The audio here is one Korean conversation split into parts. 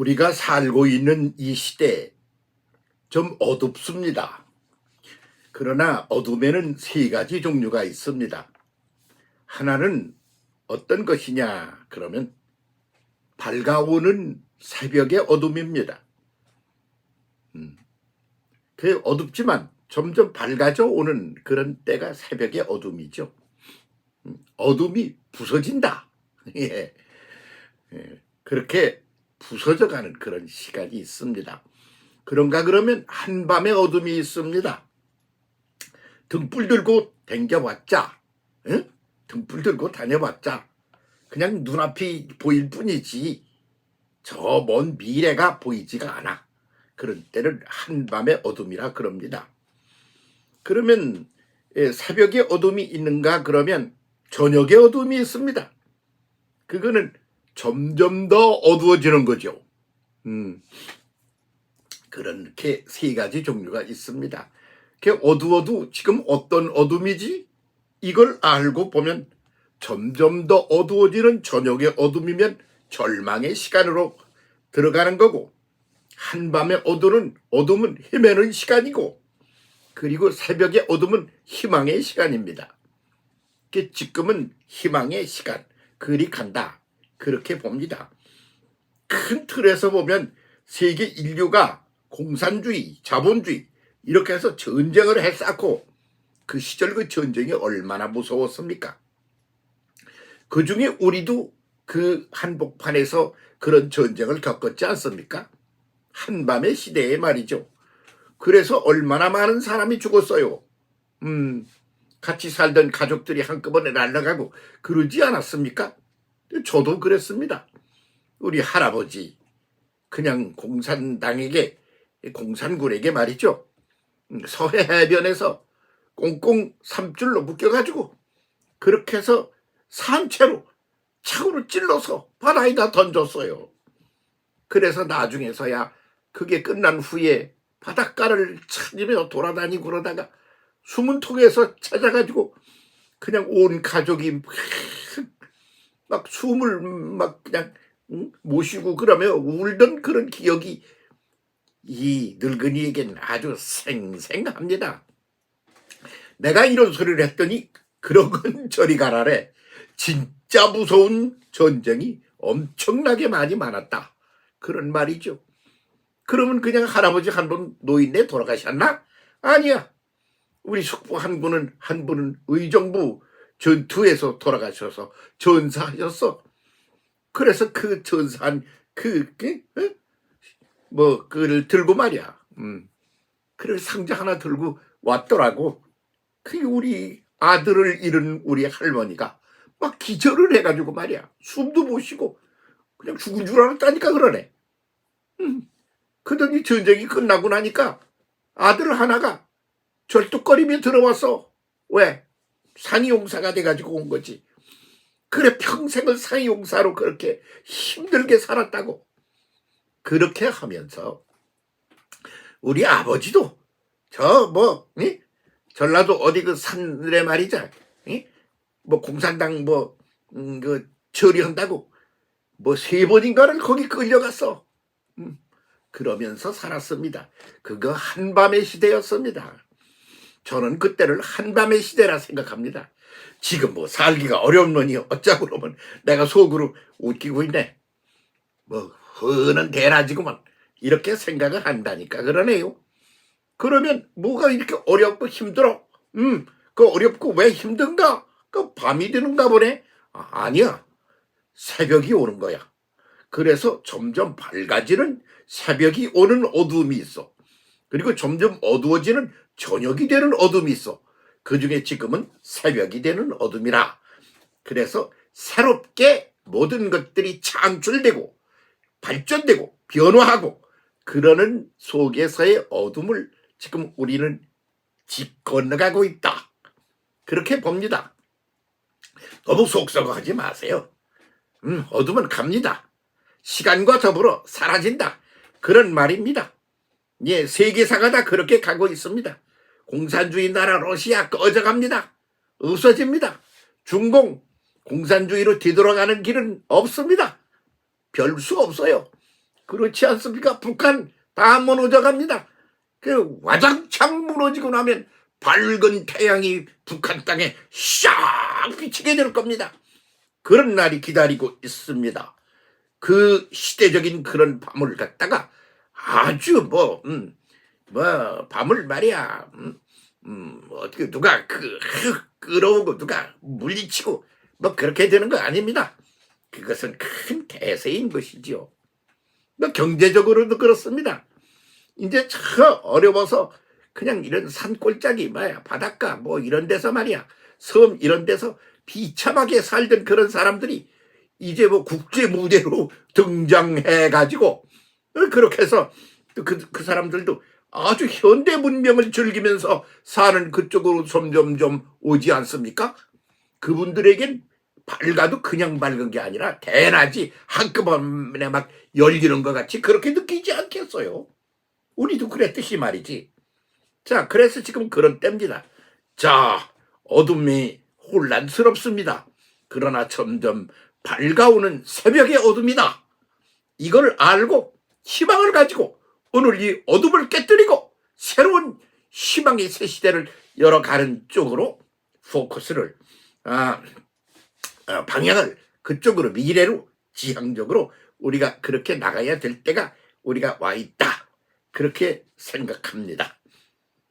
우리가 살고 있는 이 시대 좀 어둡습니다. 그러나 어둠에는 세 가지 종류가 있습니다. 하나는 어떤 것이냐 그러면 밝아오는 새벽의 어둠입니다. 음, 그 어둡지만 점점 밝아져 오는 그런 때가 새벽의 어둠이죠. 음, 어둠이 부서진다. 예. 예, 그렇게 부서져가는 그런 시간이 있습니다. 그런가 그러면 한밤의 어둠이 있습니다. 등불 들고 댕겨봤자, 응? 등불 들고 다녀봤자 그냥 눈앞이 보일 뿐이지 저 먼 미래가 보이지가 않아. 그런 때를 한밤의 어둠이라 그럽니다. 그러면 예, 새벽에 어둠이 있는가 그러면 저녁에 어둠이 있습니다. 그거는 점점 더 어두워지는 거죠. 음. 그렇게 세 가지 종류가 있습니다. 그 어두워도 지금 어떤 어둠이지? 이걸 알고 보면 점점 더 어두워지는 저녁의 어둠이면 절망의 시간으로 들어가는 거고 한밤의 어두는 어둠은 헤매는 시간이고 그리고 새벽의 어둠은 희망의 시간입니다. 그 지금은 희망의 시간, 그리 간다. 그렇게 봅니다. 큰 틀에서 보면 세계 인류가 공산주의, 자본주의 이렇게 해서 전쟁을 했었고 그 시절 그 전쟁이 얼마나 무서웠습니까? 그 중에 우리도 그 한복판에서 그런 전쟁을 겪었지 않습니까? 한밤의 시대에 말이죠. 그래서 얼마나 많은 사람이 죽었어요. 음, 같이 살던 가족들이 한꺼번에 날아가고 그러지 않았습니까? 저도 그랬습니다. 우리 할아버지 그냥 공산당에게 공산군에게 말이죠. 음, 서해 해변에서 꽁꽁 삼줄로 묶여가지고 그렇게 해서 산채로 차고로 찔러서 바다에다 던졌어요. 그래서 나중에서야 그게 끝난 후에 바닷가를 찾으며 돌아다니고 그러다가 숨은 통에서 찾아가지고 그냥 온 가족이 막 숨을 막 그냥 응? 모시고 그러며 울던 그런 기억이 이 늙은이에겐 아주 생생합니다. 내가 이런 소리를 했더니 그런 건 저리 가라래. 진짜 무서운 전쟁이 엄청나게 많이 많았다. 그런 말이죠. 그러면 그냥 할아버지 한 분 노인네 돌아가셨나? 아니야. 우리 숙부 한 분은 한 분은 의정부 전투에서 돌아가셔서 전사하셨어. 그래서 그 전사한 그, 그, 어? 뭐, 그를 들고 말이야. 음. 그래 상자 하나 들고 왔더라고. 그 우리 아들을 잃은 우리 할머니가 막 기절을 해가지고 말이야. 숨도 못 쉬고 그냥 죽은 줄 알았다니까 그러네. 음. 그러더니 전쟁이 끝나고 나니까 아들 하나가 절뚝거리며 들어와서 왜? 상이용사가 돼가지고 온 거지. 그래 평생을 상이용사로 그렇게 힘들게 살았다고. 그렇게 하면서 우리 아버지도 저뭐 전라도 어디 그 산에 말이자 이? 뭐 공산당 뭐 음, 그 처리한다고 뭐 세 번인가를 거기 끌려갔어. 음, 그러면서 살았습니다. 그거 한밤의 시대였습니다. 저는 그때를 한밤의 시대라 생각합니다. 지금 뭐 살기가 어렵느니 어쩌고 그러면 내가 속으로 웃기고 있네. 뭐 흔한 대낮이구만 이렇게 생각을 한다니까 그러네요. 그러면 뭐가 이렇게 어렵고 힘들어? 음, 그 어렵고 왜 힘든가? 그 밤이 되는가 보네. 아, 아니야. 새벽이 오는 거야. 그래서 점점 밝아지는 새벽이 오는 어두움이 있어. 그리고 점점 어두워지는 저녁이 되는 어둠이 있어. 그 중에 지금은 새벽이 되는 어둠이라. 그래서 새롭게 모든 것들이 창출되고 발전되고 변화하고 그러는 속에서의 어둠을 지금 우리는 집 건너가고 있다. 그렇게 봅니다. 너무 속썩하지 마세요. 음, 어둠은 갑니다. 시간과 더불어 사라진다. 그런 말입니다. 예, 세계사가 다 그렇게 가고 있습니다. 공산주의 나라 러시아 꺼져갑니다. 없어집니다. 중공 공산주의로 뒤돌아가는 길은 없습니다. 별 수 없어요. 그렇지 않습니까? 북한 다 무너져 갑니다. 그 와장창 무너지고 나면 밝은 태양이 북한 땅에 샥 비치게 될 겁니다. 그런 날이 기다리고 있습니다. 그 시대적인 그런 밤을 갖다가 아주 뭐, 음, 뭐, 밤을 말이야, 음, 음, 어떻게 누가 그, 끌어오고 누가 물리치고 뭐 그렇게 되는 거 아닙니다. 그것은 큰 대세인 것이지요. 뭐 경제적으로도 그렇습니다. 이제 참 어려워서 그냥 이런 산골짜기 뭐야 바닷가 뭐 이런 데서 말이야 섬 이런 데서 비참하게 살던 그런 사람들이 이제 뭐 국제 무대로 등장해 가지고 그렇게 해서 그, 그 사람들도 아주 현대 문명을 즐기면서 사는 그쪽으로 점점점 오지 않습니까? 그분들에겐 밝아도 그냥 밝은 게 아니라 대낮이 한꺼번에 막 열리는 것 같이 그렇게 느끼지 않겠어요? 우리도 그랬듯이 말이지. 자, 그래서 지금 그런 때입니다. 자, 어둠이 혼란스럽습니다. 그러나 점점 밝아오는 새벽의 어둠이다. 이걸 알고 희망을 가지고 오늘 이 어둠을 깨뜨리고 새로운 희망의 새 시대를 열어가는 쪽으로 포커스를 아, 아, 방향을 그쪽으로 미래로 지향적으로 우리가 그렇게 나가야 될 때가 우리가 와 있다. 그렇게 생각합니다.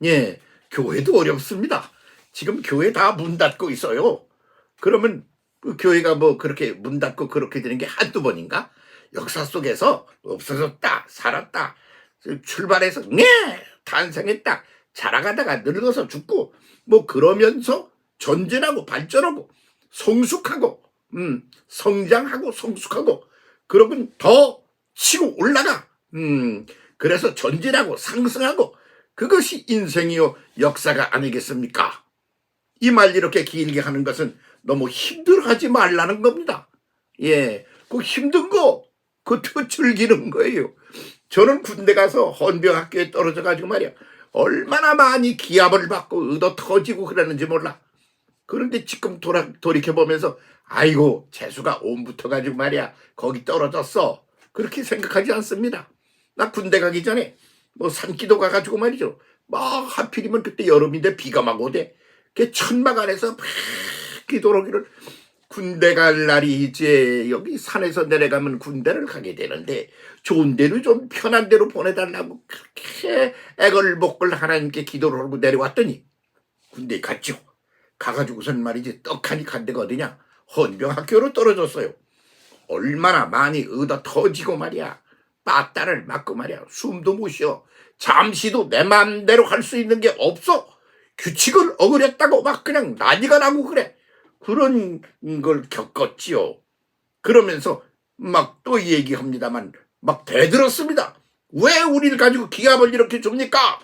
예, 교회도 어렵습니다. 지금 교회 다 문 닫고 있어요. 그러면 그 교회가 뭐 그렇게 문 닫고 그렇게 되는 게 한두 번인가? 역사 속에서 없어졌다, 살았다, 출발해서 네 탄생했다, 자라가다가 늙어서 죽고 뭐 그러면서 전진하고 발전하고 성숙하고 음, 성장하고 성숙하고 그러면 더 치고 올라가. 음, 그래서 전진하고 상승하고 그것이 인생이요 역사가 아니겠습니까? 이 말 이렇게 길게 하는 것은 너무 힘들어하지 말라는 겁니다. 예, 그 힘든 거 그것도 즐기는 거예요. 저는 군대 가서 헌병학교에 떨어져 가지고 말이야 얼마나 많이 기합을 받고 의도 터지고 그러는지 몰라. 그런데 지금 돌아, 돌이켜보면서 아이고 재수가 온 붙어가지고 말이야 거기 떨어졌어 그렇게 생각하지 않습니다. 나 군대 가기 전에 뭐 산기도 가가지고 말이죠. 막 하필이면 그때 여름인데 비가 막 오대. 그 천막 안에서 막 기도로기를 군대 갈 날이 이제 여기 산에서 내려가면 군대를 가게 되는데 좋은 데로 좀 편한 데로 보내달라고 그렇게 애걸복걸 하나님께 기도를 하고 내려왔더니 군대 갔죠. 가가지고선 말이지 떡하니 간 데가 어디냐 헌병학교로 떨어졌어요. 얼마나 많이 얻어 터지고 말이야. 빠따를 맞고 말이야. 숨도 못 쉬어. 잠시도 내 마음대로 할 수 있는 게 없어. 규칙을 어그렸다고 막 그냥 난리가 나고 그래. 그런 걸 겪었지요. 그러면서 막 또 얘기합니다만 막 대들었습니다. 왜 우리를 가지고 기합을 이렇게 줍니까?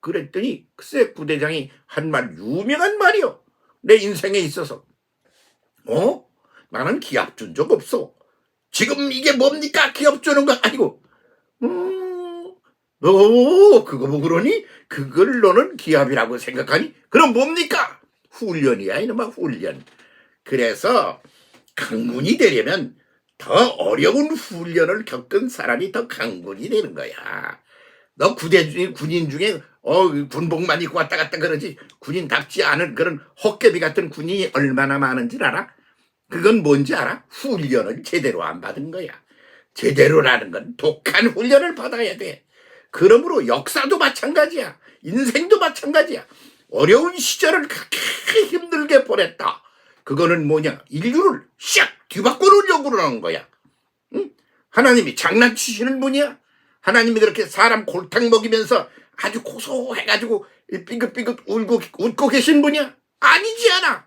그랬더니 글쎄 부대장이 한 말 유명한 말이요. 내 인생에 있어서. 어? 나는 기합 준 적 없어. 지금 이게 뭡니까? 기합 주는 거 아니고. 음, 너 그거 뭐 그러니? 그걸 너는 기합이라고 생각하니? 그럼 뭡니까? 훈련이야 이놈아 훈련. 그래서 강군이 되려면 더 어려운 훈련을 겪은 사람이 더 강군이 되는 거야. 너 중에 군인 중에 어 군복만 입고 왔다 갔다 그러지 군인답지 않은 그런 헛개비 같은 군인이 얼마나 많은지 알아? 그건 뭔지 알아? 훈련을 제대로 안 받은 거야. 제대로라는 건 독한 훈련을 받아야 돼. 그러므로 역사도 마찬가지야. 인생도 마찬가지야. 어려운 시절을 그렇게 힘들게 보냈다. 그거는 뭐냐? 인류를 샥 뒤바꿔 놓으려고 그러는 거야. 응? 하나님이 장난치시는 분이야? 하나님이 그렇게 사람 골탕 먹이면서 아주 고소해가지고 삐긋삐긋 울고, 웃고 계신 분이야? 아니지 않아.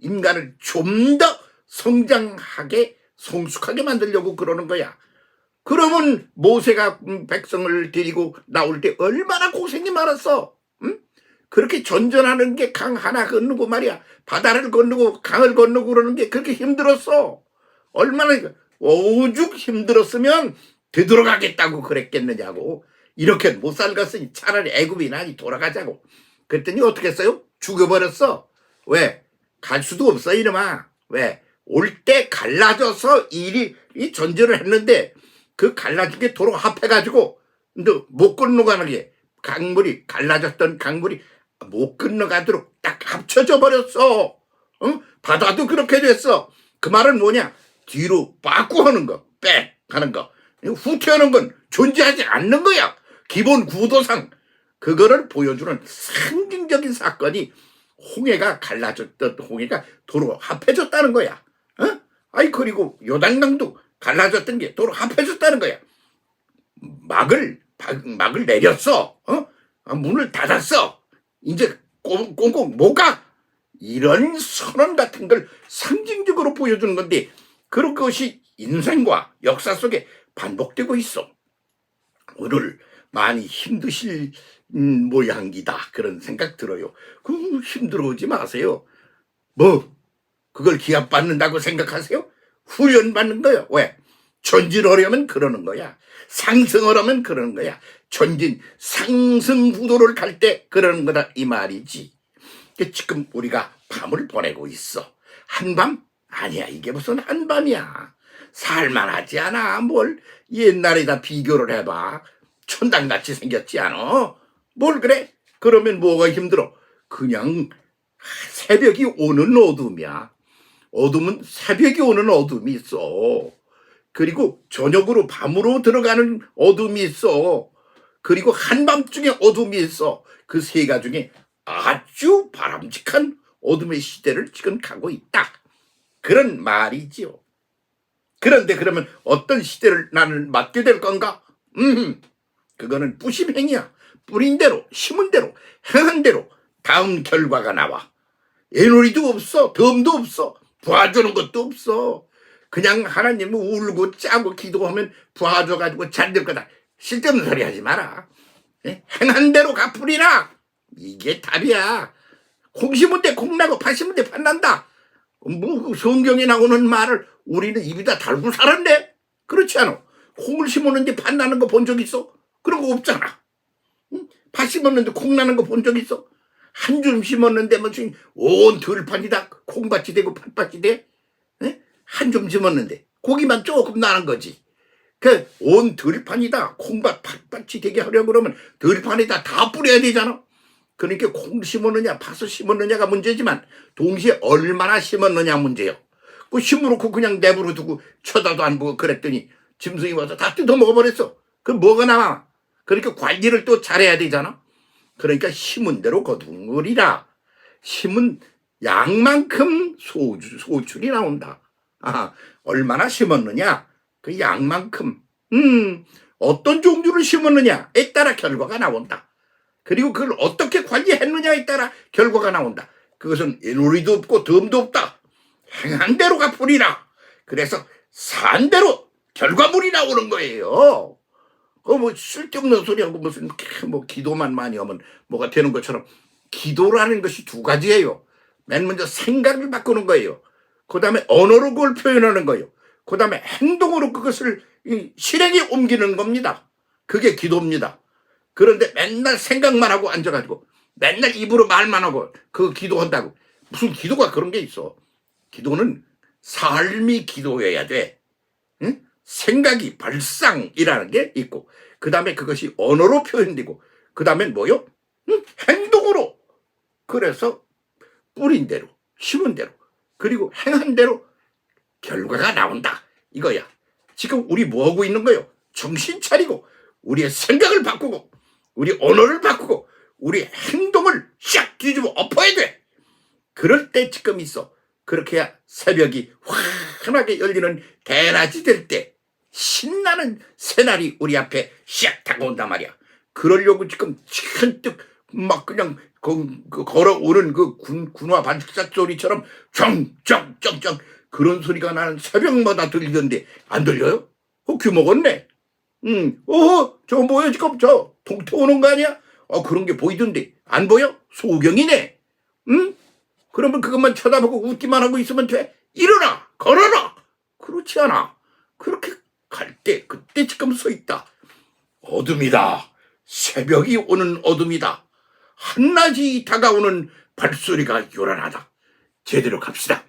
인간을 좀 더 성장하게 성숙하게 만들려고 그러는 거야. 그러면 모세가 음, 백성을 데리고 나올 때 얼마나 고생이 많았어. 응? 그렇게 전전하는 게 강 하나 건너고 말이야. 바다를 건너고 강을 건너고 그러는 게 그렇게 힘들었어. 얼마나 오죽 힘들었으면 되돌아가겠다고 그랬겠느냐고. 이렇게 못 살갔으니 차라리 애굽이나 돌아가자고. 그랬더니 어떻게 했어요? 죽여버렸어. 왜? 갈 수도 없어 이놈아. 왜? 올 때 갈라져서 일이 이 전쟁을 했는데 그 갈라진 게 도로 합해가지고 근데 못 건너가게 강물이 갈라졌던 강물이 못 건너가도록 딱 합쳐져 버렸어. 어? 바다도 그렇게 됐어. 그 말은 뭐냐? 뒤로 빠꾸 하는 거, 빽 하는 거. 후퇴하는 건 존재하지 않는 거야. 기본 구도상. 그거를 보여주는 상징적인 사건이 홍해가 갈라졌던 홍해가 도로 합해졌다는 거야. 어? 아이 그리고 요단강도 갈라졌던 게 도로 합해졌다는 거야. 막을 박- 막을 내렸어. 어? 아, 문을 닫았어. 이제 꽁- 꽁꽁 못 가. 이런 선언 같은 걸 상징적으로 보여주는 건데 그런 것이 인생과 역사 속에 반복되고 있어. 오늘 많이 힘드실 음, 모양이다 그런 생각 들어요. 그 힘들어오지 마세요. 뭐 그걸 기합받는다고 생각하세요? 훈련 받는 거요. 왜? 전진하려면 그러는 거야. 상승하려면 그러는 거야. 전진 상승 구도를 갈 때 그러는 거다 이 말이지. 그 지금 우리가 밤을 보내고 있어. 한밤? 아니야 이게 무슨 한밤이야. 살만하지 않아. 뭘 옛날에다 비교를 해봐. 천당같이 생겼지 않아? 뭘 그래? 그러면 뭐가 힘들어? 그냥 새벽이 오는 어둠이야. 어둠은 새벽이 오는 어둠이 있어. 그리고 저녁으로 밤으로 들어가는 어둠이 있어. 그리고 한밤중에 어둠이 있어. 그 세 가지 중에 아주 바람직한 어둠의 시대를 지금 가고 있다. 그런 말이지요. 그런데 그러면 어떤 시대를 나는 맞게 될 건가? 음, 그거는 뿌심행이야. 뿌린 대로, 심은 대로, 행한 대로 다음 결과가 나와. 애놀이도 없어, 덤도 없어, 부어주는 것도 없어. 그냥 하나님을 울고 짜고 기도하면 부어줘가지고 잘 될 거다. 쓸데없는 소리 하지 마라. 예? 행한 대로 갚으리라. 이게 답이야. 콩 심은 데콩 나고 팥 심은 데팥 난다. 뭐그 성경에 나오는 말을 우리는 입에다 달고 살았네. 그렇지 않아. 콩을 심었는데 팥 나는 거 본 적 있어? 그런 거 없잖아. 응? 팥 심었는데 콩 나는 거 본 적 있어? 한 줌 심었는데 무슨 온 들판이다 콩밭이 되고 팥밭이 돼? 한줌 심었는데 고기만 조금 나는 거지. 그 온 들판이다 콩밭 팥밭이 되게 하려고 그러면 들판에다 다 뿌려야 되잖아. 그러니까 콩 심었느냐 팥을 심었느냐가 문제지만 동시에 얼마나 심었느냐 문제요. 그 심으놓고 그냥 내버려 두고 쳐다도 안 보고 그랬더니 짐승이 와서 다 뜯어 먹어버렸어. 그 뭐가 나와? 그러니까 관리를 또 잘해야 되잖아. 그러니까 심은 대로 거두으리라. 심은 양만큼 소주, 소출이 나온다. 아, 얼마나 심었느냐? 그 양만큼. 음, 어떤 종류를 심었느냐에 따라 결과가 나온다. 그리고 그걸 어떻게 관리했느냐에 따라 결과가 나온다. 그것은 애놀이도 없고 덤도 없다. 행한 대로 갚으리라. 그래서 산 대로 결과물이 나오는 거예요. 그뭐 쓸데없는 소리하고 무슨 뭐 기도만 많이 하면 뭐가 되는 것처럼 기도라는 것이 두 가지예요. 맨 먼저 생각을 바꾸는 거예요. 그 다음에 언어로 그걸 표현하는 거예요. 그 다음에 행동으로 그것을 이 실행에 옮기는 겁니다. 그게 기도입니다. 그런데 맨날 생각만 하고 앉아가지고 맨날 입으로 말만 하고 그 기도한다고 무슨 기도가 그런 게 있어. 기도는 삶이 기도여야 돼. 응? 생각이 발상이라는 게 있고 그 다음에 그것이 언어로 표현되고 그 다음에 뭐요? 응? 행동으로 그래서 뿌린 대로 심은 대로 그리고 행한 대로 결과가 나온다 이거야 지금 우리 뭐하고 있는 거요? 정신 차리고 우리의 생각을 바꾸고 우리 언어를 바꾸고 우리 행동을 샥 뒤집어 엎어야 돼 그럴 때 지금 있어 그렇게 해야 새벽이 환하게 열리는 대낮이 될 때 신나는 새날이 우리 앞에 샥 다가온단 말이야. 그러려고 지금 잔뜩 막 그냥 그, 그 걸어오는 그 군, 군화 반짝삭 소리처럼 쩡쩡쩡쩡 그런 소리가 나는 새벽마다 들리던데 안 들려요? 어, 귀 먹었네. 응, 어, 저거 뭐야 지금 저 동태 오는 거 아니야? 어, 그런 게 보이던데 안 보여? 소경이네. 응? 그러면 그것만 쳐다보고 웃기만 하고 있으면 돼? 일어나! 걸어라! 그렇지 않아. 그렇게 갈 때, 그때 지금 서 있다. 어둠이다. 새벽이 오는 어둠이다. 한낮이 다가오는 발소리가 요란하다. 제대로 갑시다.